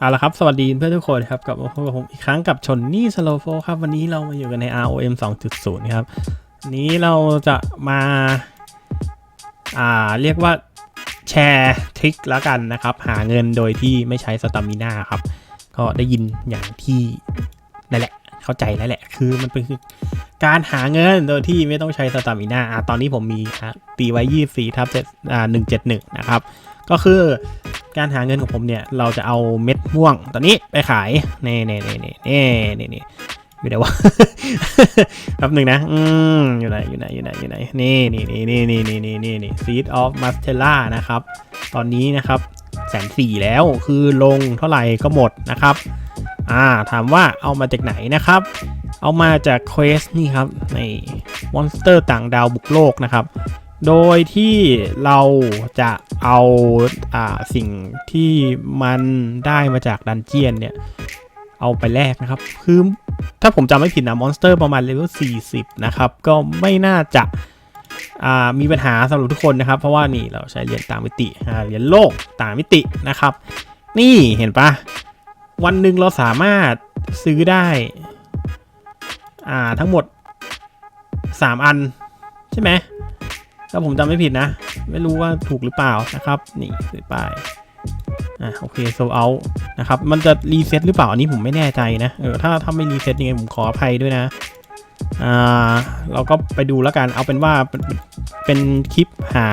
เอาละครับ สวัสดีเพื่อนทุกคนครับ กับพบกับผมอีกครั้งกับชนนี่สโลโฟครับ วันนี้เรามาอยู่กันใน ROM 2.0 ครับ นี้เราจะมา อ่า เรียกว่าแชร์ทริคแล้วกันนะครับ หาเงินโดยที่ไม่ใช้สตามิน่าครับ ก็ได้ยินอย่างที่นั่นแหละ เข้าใจแล้วแหละ คือมันเป็นคือการหาเงินโดยที่ไม่ต้องใช้สตามิน่าตอนนี้ผมมีตีไว้ 24ทับ7อ่า171 นะครับ ก็คือ การหาเงินของผมเนี่ย เราจะเอาเม็ดม่วงตอนนี้ไปขายเน่เน่เน่เน่เน่เน่เน่อยู่ไหนวะแป๊บหนึ่งนะ อืมอยู่ไหน อยู่ไหน อยู่ไหน อยู่ไหน นี่นี่นี่นี่นี่นี่นี่นี่นี่ seed of mastella นะครับ ตอนนี้นะครับแสนสี่แล้ว คือลงเท่าไหร่ก็หมดนะครับ อ่า ถามว่าเอามาจากไหนนะครับ เอามาจากเควสนี่ครับในมอนสเตอร์ต่างดาวบุกโลกนะครับ โดยที่เราจะเอาอ่าสิ่งที่มันได้มาจากดันเจียนเนี่ย เอาไปแลกนะครับ คือถ้าผมจำไม่ผิดนะมอนสเตอร์ประมาณเลเวล 40 นะครับ ก็ไม่น่าจะอ่ามีปัญหาสำหรับทุกคนนะครับ เพราะว่านี่เราใช้เหรียญต่างมิติเหรียญโลกต่างมิตินะครับ นี่เห็นปะวันหนึ่งเราสามารถซื้อได้อ่าทั้งหมด 3 อันใช่ไหม ถ้าผมจำไม่ผิดนะ ไม่รู้ว่าถูกหรือเปล่านะครับ นี่ซื้อไปอะโอเคโซเอานะครับ มันจะรีเซ็ตหรือเปล่าอันนี้ผมไม่แน่ใจนะ เออ ถ้าถ้าไม่รีเซ็ตยังไงผมขออภัยด้วยนะ อ่า เราก็ไปดูแล้วกัน เอาเป็นว่าเป็นเป็นคลิปหา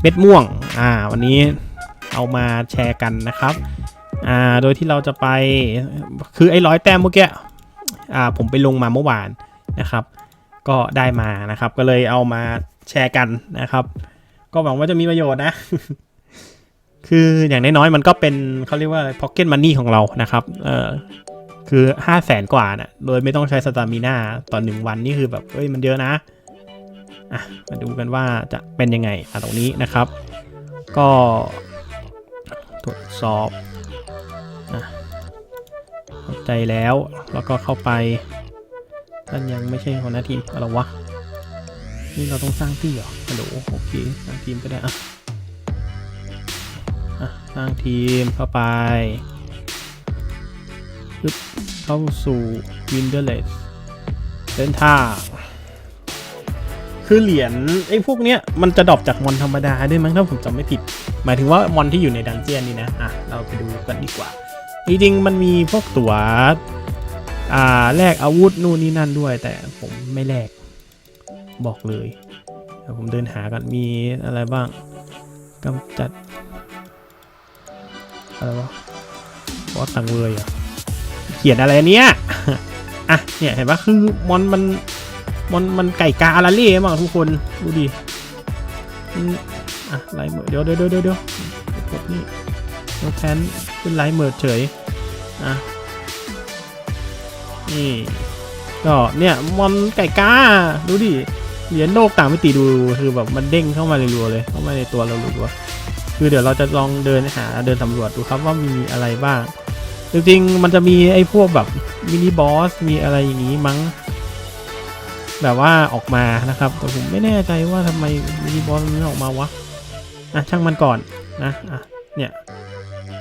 เม็ดม่วง อ่า วันนี้เอามาแชร์กันนะครับ อ่า โดยที่เราจะไป คือไอ้ร้อยแต้มเมื่อกี้ อ่า ผมไปลงมาเมื่อวานนะครับ ก็ได้มานะครับ ก็เลยเอามา แชร์กันนะครับ ก็หวังว่าจะมีประโยชน์นะ คืออย่างน้อยๆมันก็เป็นเขาเรียกว่า pocket money ของเรานะครับ เออคือห้าแสนกว่านะ่ะโดยไม่ต้องใช้สตามิน่าต่อหนึ่งวันนี่คือแบบเอ้ยมันเยอะนะ อะ มาดูกันว่าจะเป็นยังไงอะตรงนี้นะครับ ก็ตรวจสอบอะเข้าใจแล้วแล้วก็เข้าไปท่านยังไม่ใช่หัวหน้าทีมอะไรวะ นี่เราต้องสร้างที่เหรอฮัลโหลโอเคสร้างทีมก็ได้อะอะสร้างทีมเข้าไปปึ๊บเข้าสู่วินเดอร์เลสเส้นทางคือเหรียญไอ้พวกเนี้ยมันจะดรอปจากมอนธรรมดาด้วยมั้งถ้าผมจำไม่ผิด หมายถึงว่ามอนที่อยู่ในดันเจียนนี่นะอะเราไปดูกันดีกว่า จริงๆมันมีพวกตัวอ่าแลกอาวุธนู่นนี่นั่นด้วย แต่ผมไม่แลก บอกเลยผมเดินหากันมีอะไรบ้างกำจัดอะไรวะบอสสังเวยเหรอเขียนอะไรเนี้ยอะเนี่ยเห็นปะคือมอนมันมอนมันไก่กาอาราเล่มากทุกคนดูดิอะไลเมอร์เดี๋ยวเดี๋ยวเดี๋ยวเดี๋ยวเดี๋ยวนี้เดี๋ยวแพนเป็นไลเมอร์เฉยอะนี่ก็เนี่ยมอนไก่กาดูดิ เหรียญโลกต่างมิติดูคือแบบมันเด้งเข้ามาเรัวเลยเข้ามาในตัวเรารัวคือเดี๋ยวเราจะลองเดินหาเดินสำรวจดูครับว่ามีอะไรบ้างจริงๆมันจะมีไอ้พวกแบบมินิบอสมีอะไรอย่างนี้มั้ง แบบว่าออกมานะครับ แต่ผมไม่แน่ใจว่าทำไมมินิบอสมันออกมาวะอะช่างมันก่อนนะอะเนี่ย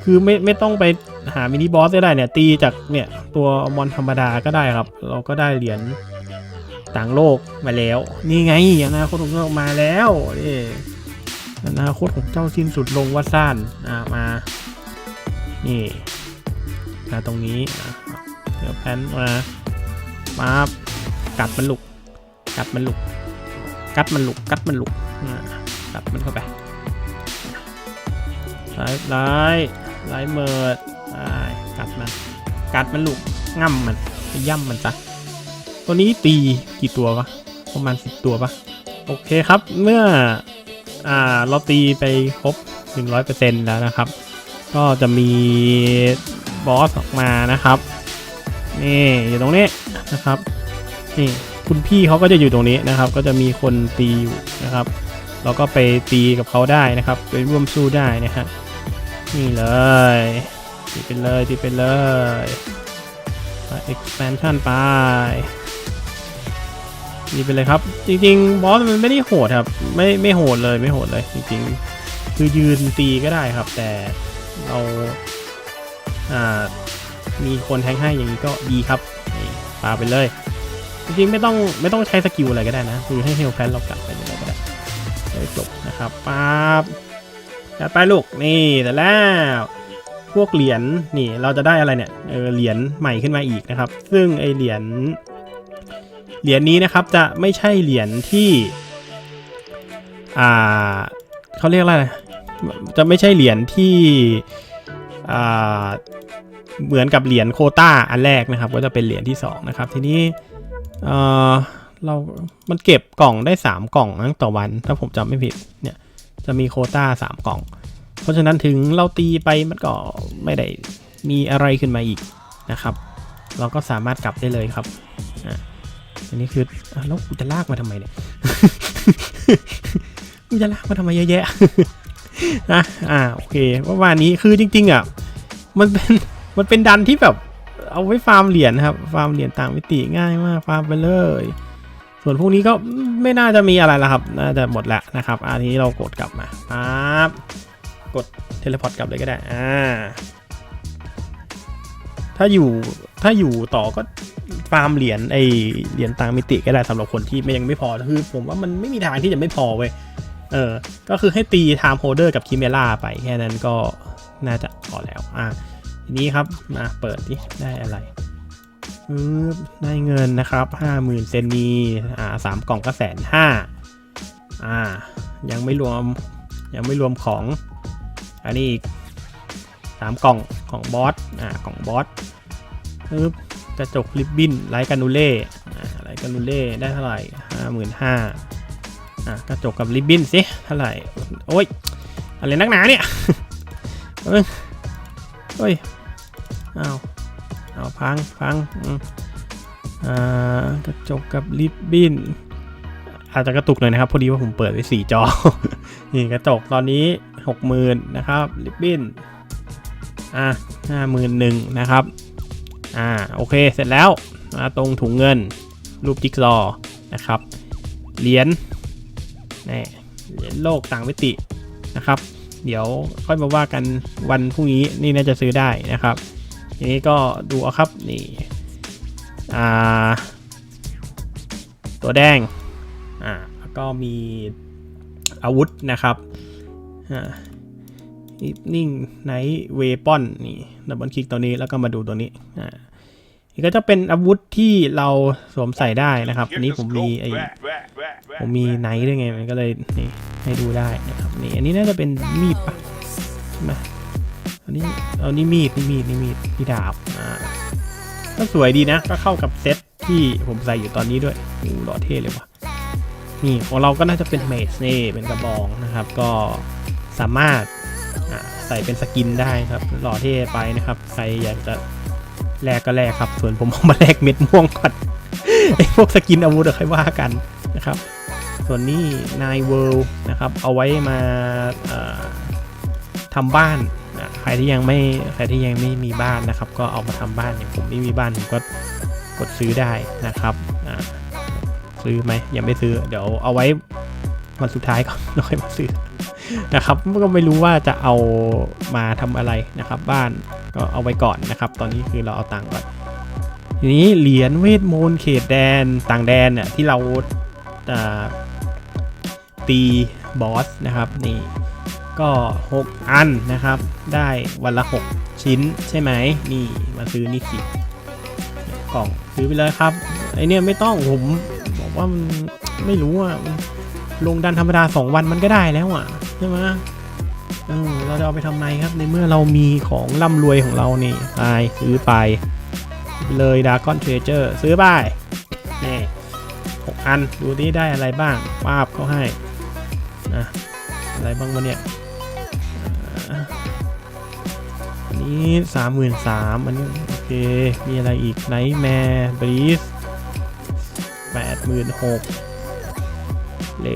คือไม่ไม่ต้องไปหามินิบอสก็ได้เนี่ยตีจากเนี่ยตัวมอนธรรมดาก็ได้ครับ เราก็ได้เหรียญ ต่างโลกมาแล้ว นี่ไงอนาคตของเรามาแล้วนี่อนาคตของเจ้าสิ้นสุดลงวัดซ่านอ่ามานี่มาตรงนี้เดี๋ยวแพนมามากัดมันลุกกัดมันลุกกัดมันลุกกัดมันลุกกัดมันเข้าไปไล่ไล่ไล่เมิดใช่กัดมันกัดมันลูกง่ำมันย่ำมันซะ ตัวนี้ตีกี่ตัวปะประมาณสิบตัวปะโอเคครับเมื่ออ่าเราตีไปครบ 100%แล้วนะครับ ก็จะมีบอสออกมานะครับนี่อยู่ตรงนี้นะครับนี่คุณพี่เขาก็จะอยู่ตรงนี้นะครับ ก็จะมีคนตีอยู่นะครับ เราก็ไปตีกับเขาได้นะครับไปร่วมสู้ได้นะฮะนี่เลยตีไปเลยตีไปเลย expansion ไป นี่ไปเลยครับ จริงๆบอสมันไม่ได้โหดครับ ไม่ไม่โหดเลยไม่โหดเลย จริงๆ คือยืนตีก็ได้ครับ แต่เราอ่ามีคนแทงให้อย่างนี้ก็ดีครับนี่ปาไปเลย จริงๆไม่ต้องไม่ต้องใช้สกิลอะไรก็ได้นะคือให้เฮลแพนเรากลับไปเลยก็ได้ได้จบนะครับปั๊บจัดไปลูกนี่แต่แล้วพวกเหรียญนี่เราจะได้อะไรเนี่ยเออเหรียญใหม่ขึ้นมาอีกนะครับ ซึ่งไอเหรียญ เหรียญนี้นะครับจะไม่ใช่เหรียญที่อ่าเขาเรียกอะไรจะไม่ใช่เหรียญที่อ่าเหมือนกับเหรียญโคต้าอันแรกนะครับ ก็จะเป็นเหรียญที่สองนะครับทีนี้เออเรา มันเก็บกล่องได้ 3 กล่องนะต่อวัน ถ้าผมจำไม่ผิด เนี่ย จะมีโคต้า 3 กล่อง เพราะฉะนั้นถึงเราตีไปมันก็ไม่ได้มีอะไรขึ้นมาอีกนะครับ เราก็สามารถกลับได้เลยครับอ่า อันนี้คืออแล้วกูจะลากมาทำไมเนี่ยกูจะลากมาทำไมเยอะแยะนะอ่าโอเคว่าวันนี้คือจริง ๆอะมันเป็นมันเป็นดันที่แบบ เอาไว้ฟาร์มเหรียญครับ ฟาร์มเหรียญต่างมิติง่ายมากฟาร์มไปเลย ส่วนพวกนี้ก็ไม่น่าจะมีอะไรแล้วครับ น่าจะหมดแล้วนะครับอันนี้เรากดกลับมาปั๊บกดเทเลพอร์ตกลับเลยก็ได้อ่าถ้าอยู่ถ้าอยู่ต่อก็ ฟาร์มเหรียญไอเหรียญต่างมิติก็ได้สำหรับคนที่ไม่ยังไม่พอคือผมว่ามันไม่มีทางที่จะไม่พอเว้ยเออ ก็คือให้ตีไทม์โฮเดอร์กับคิเมล่าไปแค่นั้นก็น่าจะพอแล้วอ่าทีนี้ครับมาเปิดดิได้อะไรได้เงินนะครับห้าหมื่นเซนนีอ่าสามกล่องก็แสนห้าอ่า ยังไม่รวม ยังไม่รวมของ อันนี้อีกสามกล่องของบอส อ่ากล่องบอสปึ๊บ กระจกริบบิ้นไลท์กานูเล่ไลท์กานูเล่ได้เท่าไหร่ห้าหมื่นห้าอ่ากระจกกับริบบิ้นสิเท่าไหร่โอ้ยอะไรนักหนาเนี่ยเอ้ยเฮ้ยอ้าวอ้าพังพังอ่ากระจกกับริบบิ้นอาจจะกระตุกหน่อยนะครับพอดีว่าผมเปิดไว้สี่จอนี่กระจกตอนนี้หกหมื่นนะครับริบบิ้นอะห้าหมื่นหนึ่งนะครับ อ่าโอเคเสร็จแล้วมาตรงถุงเงินรูปจิ๊กซอว์นะครับเหรียญนี่เหรียญโลกต่างมิตินะครับ เดี๋ยวค่อยมาว่ากันวันพรุ่งนี้นี่น่าจะซื้อได้นะครับทีนี้ก็ดูเอาครับนี่อ่าตัวแดงอ่าแล้วก็มีอาวุธนะครับอ่านิ่งไนเวปอนนี่ดับเบิลคลิกตัวนี้แล้วก็มาดูตัวนี้อ่า นี่ก็จะเป็นอาวุธที่เราสวมใส่ได้นะครับอันนี้ผมมีไอผมมีไนท์ด้วยไงมันก็เลยนี่ให้ดูได้นะครับนี่อันนี้น่าจะเป็นมีดปะใช่ไหมอันนี้เอานี่มีดนี่มีดนี่มีดนี่ดาบอ่าก็สวยดีนะ ก็เข้ากับเซตที่ผมใส่อยู่ตอนนี้ด้วยโอ้หล่อเท่เลยว่ะนี่ของเราก็น่าจะเป็นเมสนี่เป็นกระบองนะครับ ก็สามารถอ่าใส่เป็นสกินได้ครับหล่อเท่ไปนะครับ ใครอยากจะ แลกก็แลกครับ ส่วนผมเอามาแลกเม็ดม่วงก่อนไอ้พวกสกินอาวุธอะค่อยว่ากันนะครับ ส่วนนี้นายเวิลด์นะครับ เอาไว้มาเอ่อทำบ้านนะใครที่ยังไม่ใครที่ยังไม่มีบ้านนะครับ ก็เอามาทำบ้านอย่างผมไม่มีบ้านผมก็กดซื้อได้นะครับซื้อไหมยังไม่ซื้อ เดี๋ยวเอาไว้วันสุดท้ายก่อนแล้วค่อยมาซื้อนะครับก็ไม่รู้ว่าจะเอามาทำอะไรนะครับ บ้าน ก็เอาไว้ก่อนนะครับ ตอนนี้คือเราเอาตังก่อนทีนี้เหรียญเวทมนต์เขตแดนต่างแดนเนี่ยที่เราตีบอสนะครับนี่ก็ 6 อันนะครับ ได้วันละ 6 ชิ้นใช่ไหมนี่มาซื้อนี่สิกล่องซื้อไปเลยครับไอเนี่ยไม่ต้องผมบอกว่ามันไม่รู้อะลงดันธรรมดา 2 วันมันก็ได้แล้วอะใช่ไหม เออเราจะเอาไปทำไมครับ ในเมื่อเรามีของร่ำรวยของเรานี่ไปซื้อไป เลยดากอนเทรเจอร์ซื้อไปนี่หกอันดูที่ได้อะไรบ้างปาบเขาให้นะอะไรบ้างวะเนี่ยอันนี้สามหมื่นสามอันนี้โอเค มีอะไรอีกไนท์แมร์บรีสแปดหมื่นหกเล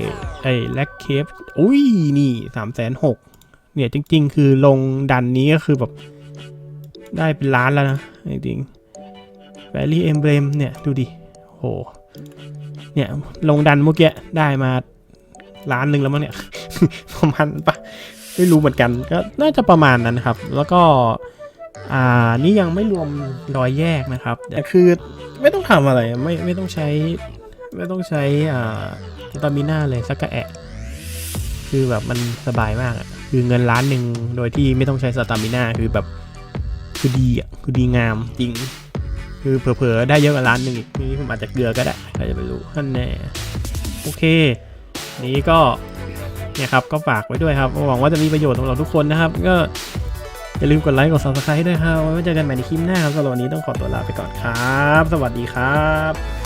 ไอ้แล็กเคฟอุ้ย นี่สามแสนหก เนี่ยจริง ๆ คือลงดันนี้ก็คือแบบได้เป็นล้านแล้วนะจริงๆแวลี่เอมเบรมเนี่ยดูดิโหเนี่ยลงดันเมื่อกี้ได้มาล้านหนึ่งแล้วมั้งเนี่ยประมาณปะไม่รู้เหมือนกันก็น่าจะประมาณนั้นครับ แล้วก็อ่านี่ยังไม่รวมรอยแยกนะครับแต่คือไม่ต้องทำอะไรไม่ไม่ต้องใช้ไม่ต้องใช้อ่าสตามิน่าเลยสักกะแอะ คือแบบมันสบายมากอะ คือเงินล้านหนึ่งโดยที่ไม่ต้องใช้สตามิน่าคือแบบคือดีอะคือดีงามจริง คือเผลอๆได้เยอะกว่าล้านหนึ่งอีกนี่ผมอาจจะเกลือก็ได้ใครจะไปรู้ท่านแน่โอเค นี้ก็เนี่ยครับก็ฝากไว้ด้วยครับหวังว่าจะมีประโยชน์สำหรับทุกคนนะครับ ก็อย่าลืมกดไลค์กด subscribe ด้วยครับไว้เจอกันใหม่ในคลิปหน้าครับสำหรับวันนี้ต้องขอตัวลาไปก่อนครับ สวัสดีครับ